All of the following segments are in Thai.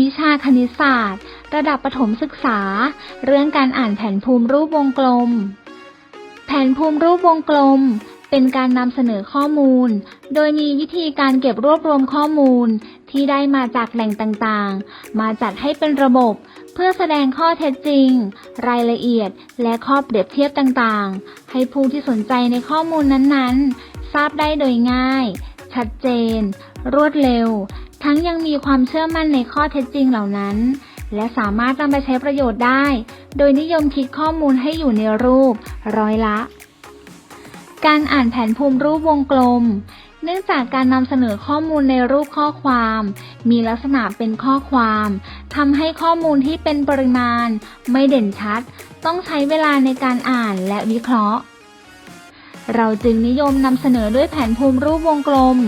วิชาคณิตศาสตร์ ระดับประถมศึกษา เรื่องการอ่านแผนภูมิรูปวงกลม แผนภูมิรูปวงกลม เป็นการนำเสนอข้อมูล โดยมีวิธีการเก็บรวบรวมข้อมูล ที่ได้มาจากแหล่งต่างๆ มาจัดให้เป็นระบบ เพื่อแสดงข้อเท็จจริง รายละเอียด และข้อเปรียบเทียบต่างๆ ให้ผู้ที่สนใจในข้อมูลนั้นๆ ทราบได้โดยง่าย ชัดเจน รวดเร็ว ทั้งยังมีความเชื่อมั่นในข้อเท็จจริงเหล่านั้น และสามารถนำไปใช้ประโยชน์ได้ โดยนิยมคิดข้อมูลให้อยู่ในรูป ร้อยละ การอ่านแผนภูมิรูปวงกลม เนื่องจากการนำเสนอข้อมูลในรูปข้อความ มีลักษณะเป็นข้อความทำให้ข้อมูลที่เป็นปริมาณ ไม่เด่นชัด ต้องใช้เวลาในการอ่านและวิเคราะห์ เราจึงนิยมนำเสนอด้วยแผนภูมิรูปวงกลม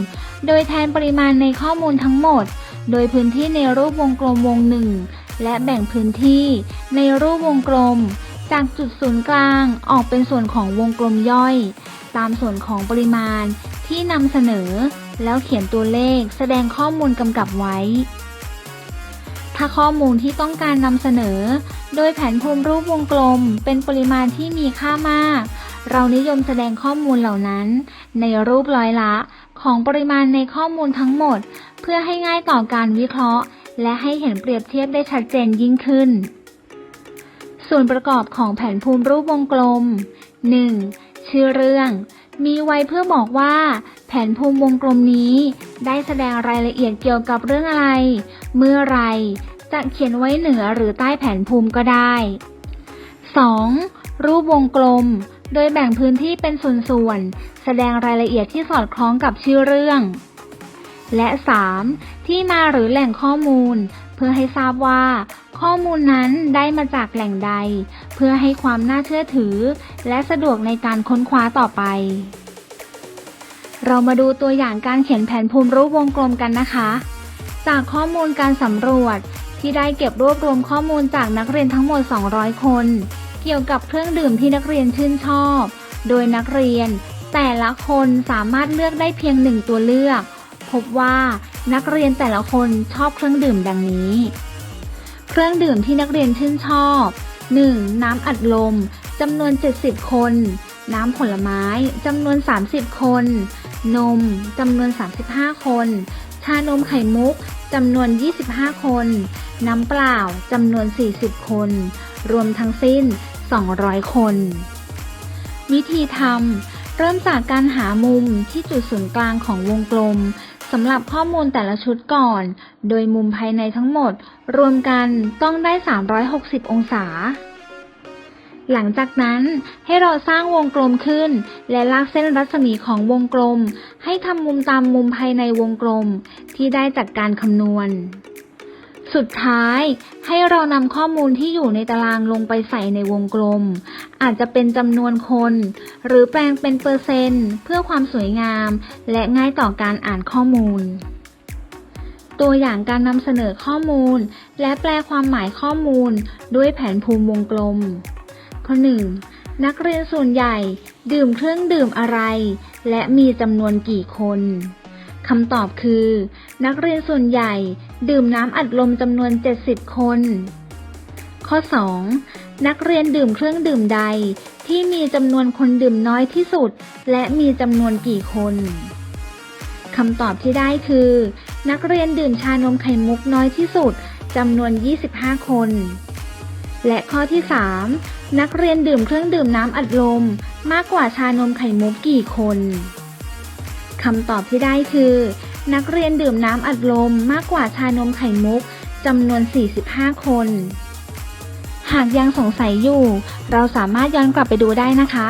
โดยแทนปริมาณในข้อมูลทั้งหมด โดยพื้นที่ในรูปวงกลมวงหนึ่ง และแบ่งพื้นที่ในรูปวงกลม จากจุดศูนย์กลางออกเป็นส่วนของวงกลมย่อย ตามส่วนของปริมาณที่นำเสนอ แล้วเขียนตัวเลขแสดงข้อมูลกำกับไว้ ถ้าข้อมูลที่ต้องการนำเสนอ โดยแผนภูมิรูปวงกลมเป็นปริมาณที่มีค่ามาก เรานิยมแสดงข้อมูลเหล่านั้น ในรูปร้อยละของปริมาณในข้อมูลทั้งหมด เพื่อให้ง่ายต่อการวิเคราะห์ และให้เห็นเปรียบเทียบได้ชัดเจนยิ่งขึ้น ส่วนประกอบของแผนภูมิรูปวงกลม 1. ชื่อเรื่อง มีไว้เพื่อบอกว่า แผนภูมิวงกลมนี้ ได้แสดงรายละเอียดเกี่ยวกับเรื่องอะไร เมื่อไรจะเขียนไว้เหนือหรือใต้แผนภูมิก็ได้ 2. รูปวงกลม โดยแบ่งพื้นที่เป็นส่วนๆ แสดงรายละเอียดที่สอดคล้องกับชื่อเรื่อง และ 3. ที่มาหรือแหล่งข้อมูล เพื่อให้ทราบว่า ข้อมูลนั้นได้มาจากแหล่งใด เพื่อให้ความน่าเชื่อถือ และสะดวกในการค้นคว้าต่อไป เรามาดูตัวอย่างการเขียนแผนภูมิรูปวงกลมกันนะคะ จากข้อมูลการสำรวจที่ได้เก็บรวบรวมข้อมูลจากนักเรียนทั้งหมด 200 คน เกี่ยวกับเครื่องดื่มที่นักเรียนชื่นชอบ โดยนักเรียน แต่ละคนสามารถเลือกได้เพียงหนึ่งตัวเลือก พบว่านักเรียนแต่ละคนชอบเครื่องดื่มดังนี้ เครื่องดื่มที่นักเรียนชื่นชอบ 1. น้ำอัดลมจำนวน 70 คน น้ำผลไม้จำนวน 30 คน นมจำนวน 35 คน ชานมไข่มุกจำนวน 25 คน น้ำเปล่าจำนวน 40 คน รวมทั้งสิ้น 200 คน วิธีทำเริ่มจากการหามุมที่จุดศูนย์กลางของวงกลมสำหรับข้อมูลแต่ละชุดก่อน โดยมุมภายในทั้งหมด รวมกันต้องได้ 360 องศา หลังจากนั้นให้เราสร้างวงกลมขึ้น และลากเส้นรัศมีของวงกลม ให้ทำมุมตามมุมภายในวงกลม ที่ได้จากการคำนวณ สุดท้ายให้เรานำข้อมูลที่อยู่ในตารางลงไปใส่ในวงกลม อาจจะเป็นจำนวนคน หรือแปลงเป็นเปอร์เซนต์ เพื่อความสวยงาม และง่ายต่อการอ่านข้อมูล ตัวอย่างการนำเสนอข้อมูล และแปลความหมายข้อมูล ด้วยแผนภูมิวงกลม ข้อ 1. นักเรียนส่วนใหญ่ ดื่มเครื่องดื่มอะไร และมีจำนวนกี่คน คำตอบคือ นักเรียนส่วนใหญ่ดื่มน้ำอัดลมจำนวน 70 คน ข้อ 2. นักเรียนดื่มเครื่องดื่มใด ที่มีจำนวนคนดื่มน้อยที่สุด และมีจำนวนกี่คนคำตอบที่ได้คือ นักเรียนดื่มชานมไข่มุกน้อยที่สุดจำนวน 25 คน และข้อที่ 3 นักเรียนดื่มเครื่องดื่มน้ำอัดลม มากกว่าชานมไข่มุกกี่คน คำตอบที่ได้คือ นักเรียนดื่มน้ำอัดลมมากกว่าชานมไข่มุกจำนวน 45 คน หากยังสงสัยอยู่ เราสามารถย้อนกลับไปดูได้นะคะ